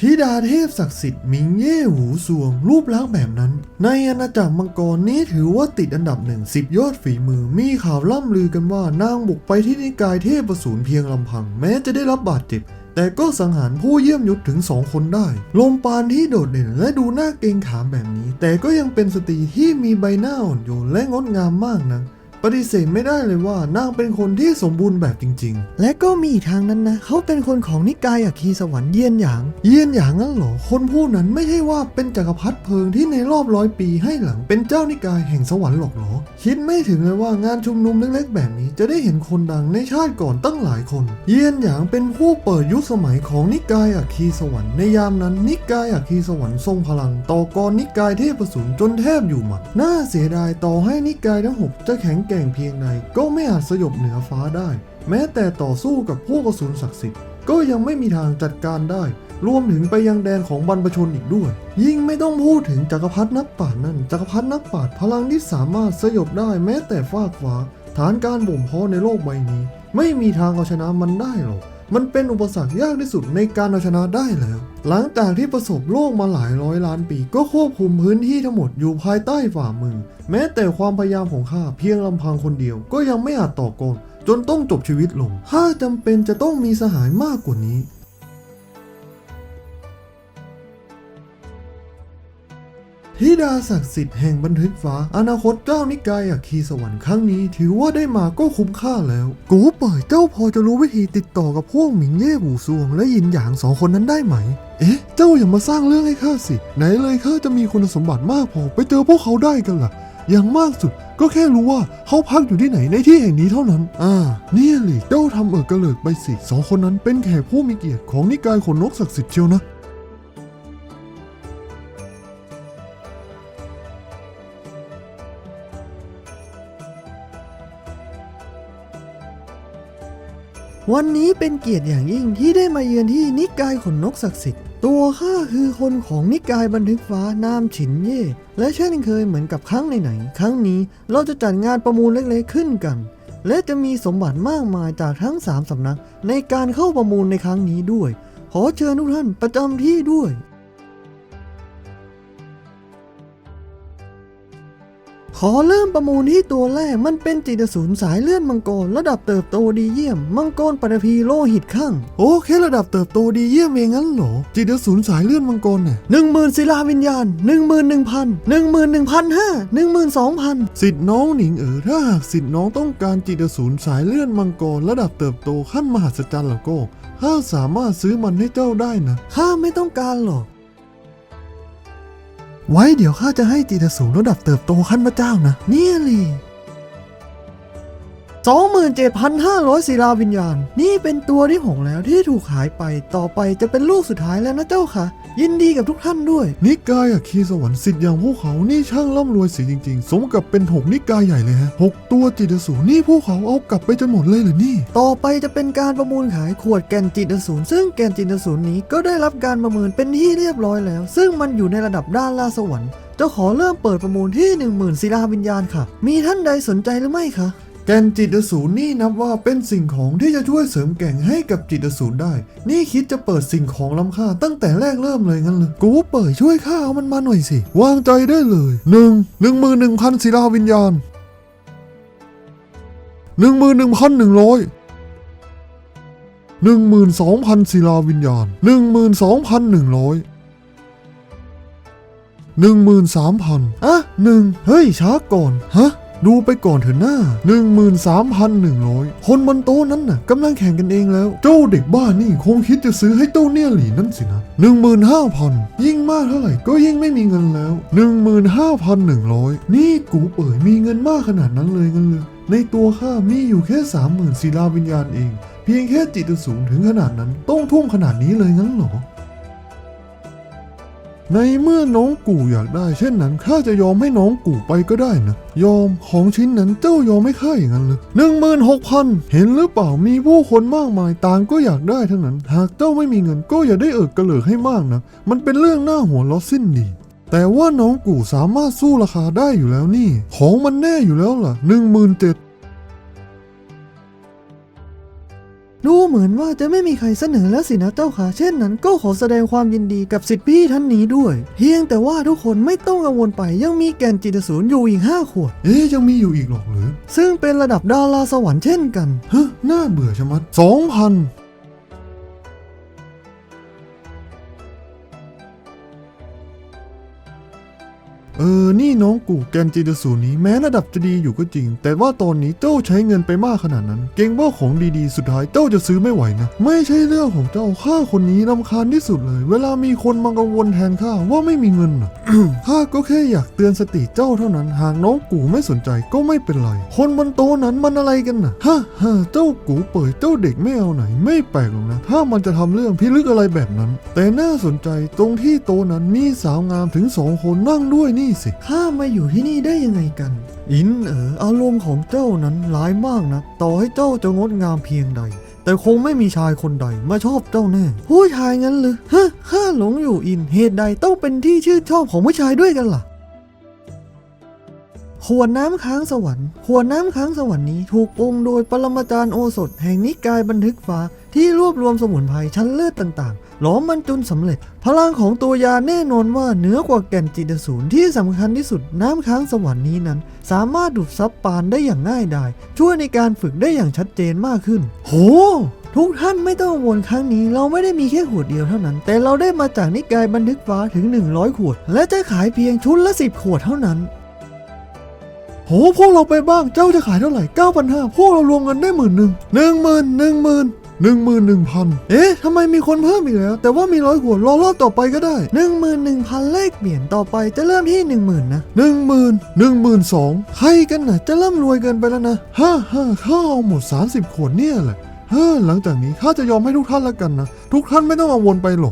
ธิดาเทพศักดิ์สิทธิ์มิงเย่หูสวง รูปลักษณ์แบบนั้น ในอาณาจักรมังกรนี้ถือว่าติดอันดับหนึ่งสิบยอดฝีมือ มีข่าวล่ำลือกันว่านางบุกไปที่นิกายเทพประสูรเพียงลำพัง แม้จะได้รับบาดเจ็บแต่ก็สังหารผู้เยี่ยมยุทธถึงสองคนได้ ลมปานที่โดดเด่นและดูน่าเกรงขามแบบนี้ แต่ก็ยังเป็นสตรีที่มีใบหน้าอ่อนโยนและงดงามมากนะ ปฏิเสธไม่ได้เลยว่านางเป็นคนที่สมบูรณ์แบบจริง ๆ และก็มีอีกทางนั้นนะ เขาเป็นคนของนิกายอัคคีสวรรค์เยียนหยาง เยียนหยางนั่นเหรอ คนผู้นั้นไม่ใช่ว่าเป็นจักรพรรดิเพลิงที่ในรอบร้อยปีให้หลังเป็นเจ้านิกายแห่งสวรรค์หรอกเหรอ คิดไม่ถึงเลยว่างานชุมนุมเล็กๆแบบนี้ จะได้เห็นคนดังในชาติก่อนตั้งหลายคน เยียนหยางเป็นผู้เปิดยุคสมัยของนิกายอัคคีสวรรค์ในยามนั้นนิกายอัคคีสวรรค์ทรงพลัง ต่อกรนิกายเทพสูรจนแทบอยู่หมัดน่าเสียดายต่อให้นิกายทั้งหกจะแข็งแกร่งเพียงใดก็ไม่อาจสยบเหนือฟ้าได้ แม้แต่ต่อสู้กับพวกอสูรศักดิ์สิทธิ์ก็ยังไม่มีทางจัดการได้ รวมถึงไปยังแดนของบรรพชนอีกด้วย ยิ่งไม่ต้องพูดถึงจักรพรรดินักปราชญ์นั่น จักรพรรดินักปราชญ์พลังที่สามารถสยบได้แม้แต่ฟากฟ้า ฐานการบ่มเพาะในโลกใบนี้ ไม่มีทางเอาชนะมันได้หรอก มันเป็นอุปสรรคยากที่สุดในการเอาชนะได้แล้ว หลังจากที่ประสบโลกมาหลายร้อยล้านปี ก็ควบคุมพื้นที่ทั้งหมดอยู่ภายใต้ฝ่ามือ แม้แต่ความพยายามของข้าเพียงลำพังคนเดียว ก็ยังไม่อาจต่อกรจนต้องจบชีวิตลง ถ้าจำเป็นจะต้องมีสหายมากกว่านี้ ธิดาศักดิ์สิทธิ์แห่งบันทึกฟ้า อนาคตเจ้านิกายอัคคีสวรรค์ครั้งนี้ ถือว่าได้มาก็คุ้มค่าแล้ว กูเปิดเจ้าพอจะรู้วิธีติดต่อกับพวกหมิงเย่หูซวงและยินหยางสองคนนั้นได้ไหม เอ๊ะ เจ้าอย่ามาสร้างเรื่องให้ข้าสิ ไหนเลยข้าจะมีคุณสมบัติมากพอไปเจอพวกเขาได้กันล่ะ อย่างมากสุดก็แค่รู้ว่าเขาพักอยู่ที่ไหนในที่แห่งนี้เท่านั้น อ่า เนี่ยหลิเจ้าทำเออกระเลิกไปสิสองคนนั้นเป็นแขกผู้มีเกียรติของนิกายขนนกศักดิ์สิทธิ์เชียวนะ วันนี้เป็นเกียรติอย่างยิ่งที่ได้มาเยือนที่นิกายขนนกศักดิ์สิทธิ์ ตัวข้าคือคนของนิกายบันทึกฟ้านามฉินเย่ และเช่นเคยเหมือนกับครั้งไหนๆ ครั้งนี้เราจะจัดงานประมูลเล็กๆขึ้นกัน และจะมีสมบัติมากมายจากทั้งสามสำนักในการเข้าประมูลในครั้งนี้ด้วย ขอเชิญทุกท่านประจำที่ด้วย ขอเริ่มประมูลที่ตัวแรกมันเป็นจิตรสูรสายเลื่อนมังกรระดับเติบโตดีเยี่ยม มังกรปฐพีโลหิตข้างโอ้แค่ระดับเติบโตดีเยี่ยมเองงั้นเหรอจิตรสูรสายเลื่อนมังกรเนี่ยหนึ่งหมื่นศิลาวิญญาณหนึ่งหมื่นหนึ่งพันหนึ่งหมื่นหนึ่งพันห้าหนึ่งหมื่นสองพันสิทธิ์น้องหนิงเอ๋อถ้าหากสิทธิ์น้องต้องการจิตรสูรสายเลื่อนมังกรระดับเติบโตขั้นมหัศจรรย์แล้วก็ข้าสามารถซื้อมันให้เจ้าได้นะข้าไม่ต้องการหรอก ไว้เดี๋ยวข้าจะให้จิตสูงระดับเติบโตขั้นพระเจ้านะ เนี่ยลี 27,500ศิลาวิญญาณ นี่เป็นตัวที่หงแล้วที่ถูกหายไปต่อไปจะเป็นลูกสุดท้ายแล้วนะเจ้าค่ะ ยินดีกับทุกท่านด้วย นิกายอะคีสวรรค์สิทธิ์อย่างพวกเขานี่ช่างร่ำรวยสิจริงๆ สมกับเป็นหกนิกายใหญ่เลยฮะหกตัวจิตสูรนี่พวกเขาเอากลับไปจนหมดเลยเหรอนี่ ต่อไปจะเป็นการประมูลขายขวดแกนจิตสูรซึ่งแกนจิตสูรนี้ก็ได้รับการประเมินเป็นที่เรียบร้อยแล้ว ซึ่งมันอยู่ในระดับด้านล่าสวรรค์จะขอเริ่มเปิดประมูลที่ 10,000ศิลาวิญญาณค่ะ มีท่านใดสนใจหรือไม่คะ แกนจิตสูรนี่นับว่าเป็นสิ่งของที่จะช่วยเสริมแก่งให้กับจิตสูรได้ นี่คิดจะเปิดสิ่งของล้ำค่าตั้งแต่แรกเริ่มเลยงั้นเลยกูเปิดช่วยข้าเอามันมาหน่อยสิ วางใจได้เลยหนึ่งหนึ่งมือหนึ่งพันศิลาวิญญาณหนึ่งมือหนึ่งพันหนึ่งร้อยหนึ่งหมื่นสองพันศิลาวิญญาณหนึ่งหมื่นสองพันหนึ่งร้อยหนึ่งหมื่นสามพันอะหนึ่งเฮ้ยช้าก่อน ฮะ ดูไปก่อนเถอะหน้าหนึ่งหมื่นสามพันหนึ่งร้อยคนบนโต๊ะนั้นน่ะกำลังแข่งกันเองแล้ว เจ้าเด็กบ้านี่คงคิดจะซื้อให้เจ้าเนี่ยหลีนั่นสินะหนึ่งหมื่นห้าพันยิ่งมากเท่าไหร่ก็ยิ่งไม่มีเงินแล้วหนึ่งหมื่นห้าพันหนึ่งร้อยนี่กูเอ๋ยมีเงินมากขนาดนั้นเลยเงั้นเลยในตัวข้ามีอยู่แค่สามหมื่นศิลาวิญญาณเอง เพียงแค่จิตสูงถึงขนาดนั้น ต้องทุ่มขนาดนี้เลยงั้นเหรอ ในเมื่อน้องกู่อยากได้ เช่นนั้นข้าจะยอมให้น้องกู่ไปก็ได้นะ ยอมของชิ้นนั้นเจ้ายอมให้ข้าอย่างนั้นเลยหนึ่งหมื่นหกพันเห็นหรือเปล่ามีผู้คนมากมายต่างก็อยากได้ทั้งนั้น หากเจ้าไม่มีเงินก็อย่าได้เอิกกระเหลิกให้มากนะ มันเป็นเรื่องหน่าหัวเราะสิ้นดีแต่ว่าน้องกู่สามารถสู้ราคาได้อยู่แล้วนี่ ของมันแน่อยู่แล้วล่ะหนึ่งหมื่นเจ็ด ดูเหมือนว่าจะไม่มีใครเสนอแล้วสินะเจ้าค่ะเช่นนั้นก็ขอแสดงความยินดีกับสิทธิพี่ท่านนี้ด้วย เพียงแต่ว่าทุกคนไม่ต้องกังวลไปยังมีแกนจิตศูนย์อยู่อีก5ขวด เอ๊ยยังมีอยู่อีกหรอกหรือ ซึ่งเป็นระดับดาราสวรรค์เช่นกันฮะน่าเบื่อชะมัดสองพัน เออ นี่น้องกูแกนจีดสูนี้แม้ระดับจะดีอยู่ก็จริง แต่ว่าตอนนี้เจ้าใช้เงินไปมากขนาดนั้น เก่งว่าของดีๆ สุดท้ายเจ้าจะซื้อไม่ไหวนะ ไม่ใช่เรื่องของเจ้า ข้าคนนี้รำคาญที่สุดเลย เวลามีคนมากังวลแทนข้าว่าไม่มีเงินน่ะข้าก็แค่อยากเตือนสติเจ้าเท่านั้น หากน้องกูไม่สนใจก็ไม่เป็นไร คนบนโต๊ะนั้นมันอะไรกันน่ะฮ่าฮ่าเจ้ากูเปิดเจ้าเด็กไม่เอาไหน ไม่แปลกหรอกนะ ถ้ามันจะทำเรื่องพิลึกอะไรแบบนั้น แต่น่าสนใจตรงที่โต๊ะนั้นมีสาวงามถึงสองคนนั่งด้วยนี่สิ ข้ามาอยู่ที่นี่ได้ยังไงกัน อินเอ๋ออารมณ์ของเจ้านั้นร้ายมากนะ ต่อให้เจ้าจะงดงามเพียงใด แต่คงไม่มีชายคนใดมาชอบเจ้าแน่ ผู้ชายงั้นหรือฮะข้าหลงอยู่อิน เหตุใดต้องเป็นที่ชื่นชอบของผู้ชายด้วยกันล่ะขวดน้ำค้างสวรรค์ขวดน้ำค้างสวรรค์นี้ถูกปรุงโดยปรมาจารย์โอสถแห่งนิกายบันทึกฟ้า ที่รวบรวมสมุนไพรชั้นเลิศต่างๆ หลอมมันจนสำเร็จ พลังของตัวยาแน่นอนว่าเหนือกว่าแก่นจิตศูนย์ที่สำคัญที่สุดน้ำค้างสวรรค์นี้นั้น สามารถดูดซับปานได้อย่างง่ายดายช่วยในการฝึกได้อย่างชัดเจนมากขึ้น โหทุกท่านไม่ต้องกังวลครั้งนี้เราไม่ได้มีแค่ขวดเดียวเท่านั้น แต่เราได้มาจากนิกายบันทึกฟ้าถึง 100 ขวด และจะขายเพียงชุดละ 10 ขวดเท่านั้น โหพวกเราไปบ้างเจ้าจะขายเท่าไหร่เก้าพันห้าพวกเรารวมกันได้หมื่นหนึ่งหนึ่งหมื่นหนึ่งหมื่น หนึ่งหมื่นหนึ่งพันเอ๊ะทำไมมีคนเพิ่มอีกแล้ว แต่ว่ามีร้อยขวดรอรอบต่อไปก็ได้ 11,000 เลขเปลี่ยนต่อไปจะเริ่มที่ 10,000 นะหนึ่งหมื่นหนึ่งหมื่นสองใครกันน่ะจะเริ่มรวยเกินไปแล้วนะฮ่าฮ่าข้าเอาหมด 30 ขวดเนี่ยแหละเฮ้อหลังจากนี้ข้าจะยอมให้ทุกท่านละกันนะ ทุกท่านไม่ต้องกังวลไปหรอก